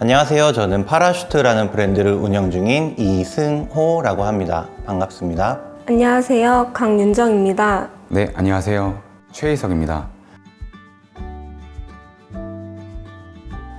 안녕하세요. 저는 파라슈트라는 브랜드를 운영 중인 이승호라고 합니다. 반갑습니다. 안녕하세요. 강윤정입니다. 네, 안녕하세요. 최희석입니다.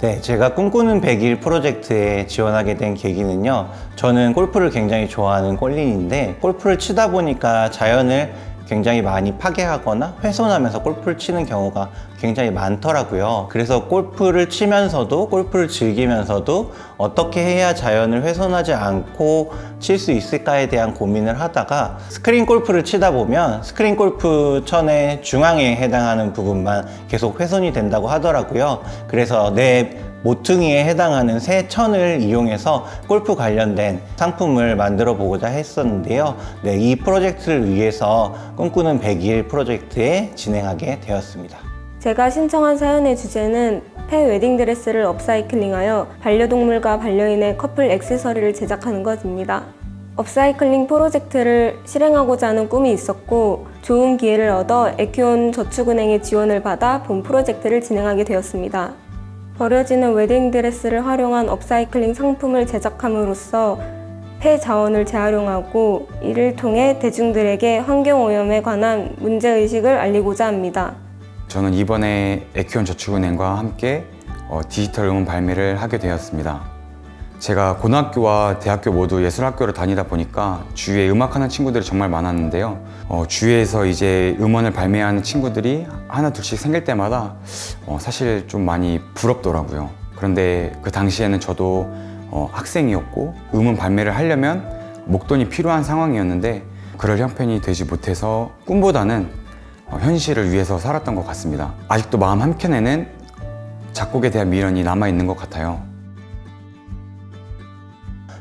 네, 제가 꿈꾸는 100일 프로젝트에 지원하게 된 계기는요. 저는 골프를 굉장히 좋아하는 꼴린인데 골프를 치다 보니까 자연을 굉장히 많이 파괴하거나 훼손하면서 골프를 치는 경우가 굉장히 많더라고요. 그래서 골프를 치면서도 골프를 즐기면서도 어떻게 해야 자연을 훼손하지 않고 칠 수 있을까에 대한 고민을 하다가 스크린 골프를 치다 보면 스크린 골프 천의 중앙에 해당하는 부분만 계속 훼손이 된다고 하더라고요. 그래서 내 모퉁이에 해당하는 새 천을 이용해서 골프 관련된 상품을 만들어 보고자 했었는데요. 네, 이 프로젝트를 위해서 꿈꾸는 100일 프로젝트에 진행하게 되었습니다. 제가 신청한 사연의 주제는 폐 웨딩드레스를 업사이클링하여 반려동물과 반려인의 커플 액세서리를 제작하는 것입니다. 업사이클링 프로젝트를 실행하고자 하는 꿈이 있었고 좋은 기회를 얻어 에큐온 저축은행의 지원을 받아 본 프로젝트를 진행하게 되었습니다. 버려지는 웨딩드레스를 활용한 업사이클링 상품을 제작함으로써 폐 자원을 재활용하고 이를 통해 대중들에게 환경오염에 관한 문제의식을 알리고자 합니다. 저는 이번에 에큐온 저축은행과 함께 어, 디지털 음원 발매를 하게 되었습니다. 제가 고등학교와 대학교 모두 예술학교를 다니다 보니까 주위에 음악하는 친구들이 정말 많았는데요. 어, 주위에서 이제 음원을 발매하는 친구들이 하나 둘씩 생길 때마다 어, 사실 좀 많이 부럽더라고요. 그런데 그 당시에는 저도 어, 학생이었고 음원 발매를 하려면 목돈이 필요한 상황이었는데 그럴 형편이 되지 못해서 꿈보다는 어, 현실을 위해서 살았던 것 같습니다. 아직도 마음 한켠에는 작곡에 대한 미련이 남아 있는 것 같아요.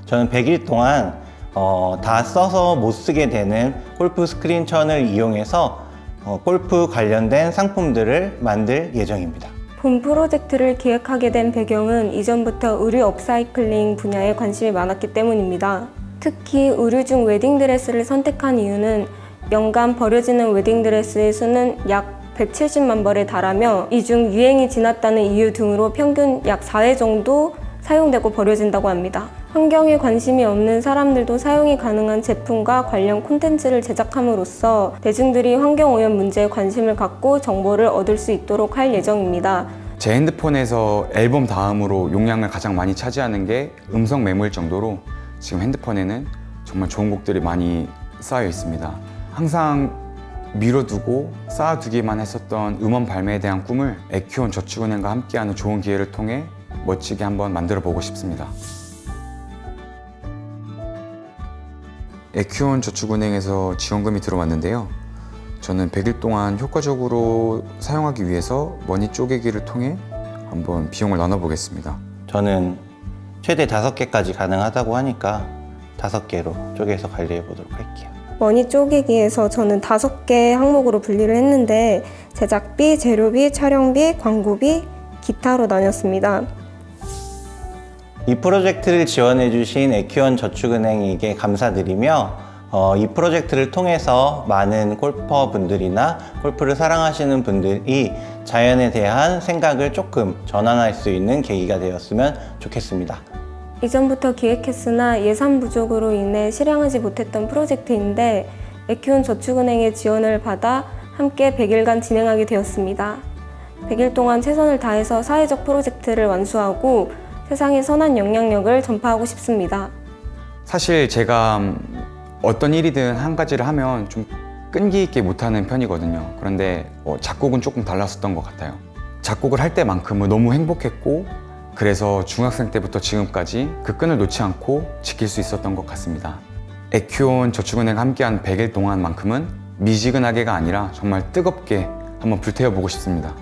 저는 100일 동안 어, 다 써서 못 쓰게 되는 골프 스크린 천을 이용해서 어, 골프 관련된 상품들을 만들 예정입니다. 본 프로젝트를 기획하게 된 배경은 이전부터 의류 업사이클링 분야에 관심이 많았기 때문입니다. 특히 의류 중 웨딩드레스를 선택한 이유는 연간 버려지는 웨딩드레스의 수는 약 170만 벌에 달하며 이 중 유행이 지났다는 이유 등으로 평균 약 4회 정도 사용되고 버려진다고 합니다. 환경에 관심이 없는 사람들도 사용이 가능한 제품과 관련 콘텐츠를 제작함으로써 대중들이 환경오염 문제에 관심을 갖고 정보를 얻을 수 있도록 할 예정입니다. 제 핸드폰에서 앨범 다음으로 용량을 가장 많이 차지하는 게 음성 메모일 정도로 지금 핸드폰에는 정말 좋은 곡들이 많이 쌓여 있습니다. 항상 미뤄두고 쌓아두기만 했었던 음원 발매에 대한 꿈을 에큐온 저축은행과 함께하는 좋은 기회를 통해 멋지게 한번 만들어 보고 싶습니다. 에큐온 저축은행에서 지원금이 들어왔는데요. 저는 100일 동안 효과적으로 사용하기 위해서 머니 쪼개기를 통해 한번 비용을 나눠보겠습니다. 저는 최대 5개까지 가능하다고 하니까 5개로 쪼개서 관리해 보도록 할게요. 머니 쪼개기에서 저는 다섯 개 항목으로 분리를 했는데 제작비, 재료비, 촬영비, 광고비, 기타로 나눴습니다. 이 프로젝트를 지원해 주신 에큐원 저축은행에게 감사드리며 어, 이 프로젝트를 통해서 많은 골퍼 분들이나 골프를 사랑하시는 분들이 자연에 대한 생각을 조금 전환할 수 있는 계기가 되었으면 좋겠습니다. 이전부터 기획했으나 예산 부족으로 인해 실행하지 못했던 프로젝트인데 에큐온 저축은행의 지원을 받아 함께 100일간 진행하게 되었습니다. 100일 동안 최선을 다해서 사회적 프로젝트를 완수하고 세상에 선한 영향력을 전파하고 싶습니다. 사실 제가 음, 어떤 일이든 한 가지를 하면 좀 끈기 있게 못하는 편이거든요. 그런데 어, 작곡은 조금 달랐었던 것 같아요. 작곡을 할 때만큼은 너무 행복했고 그래서 중학생 때부터 지금까지 그 끈을 놓지 않고 지킬 수 있었던 것 같습니다. 에큐온 저축은행 함께한 100일 동안만큼은 미지근하게가 아니라 정말 뜨겁게 한번 불태워 보고 싶습니다.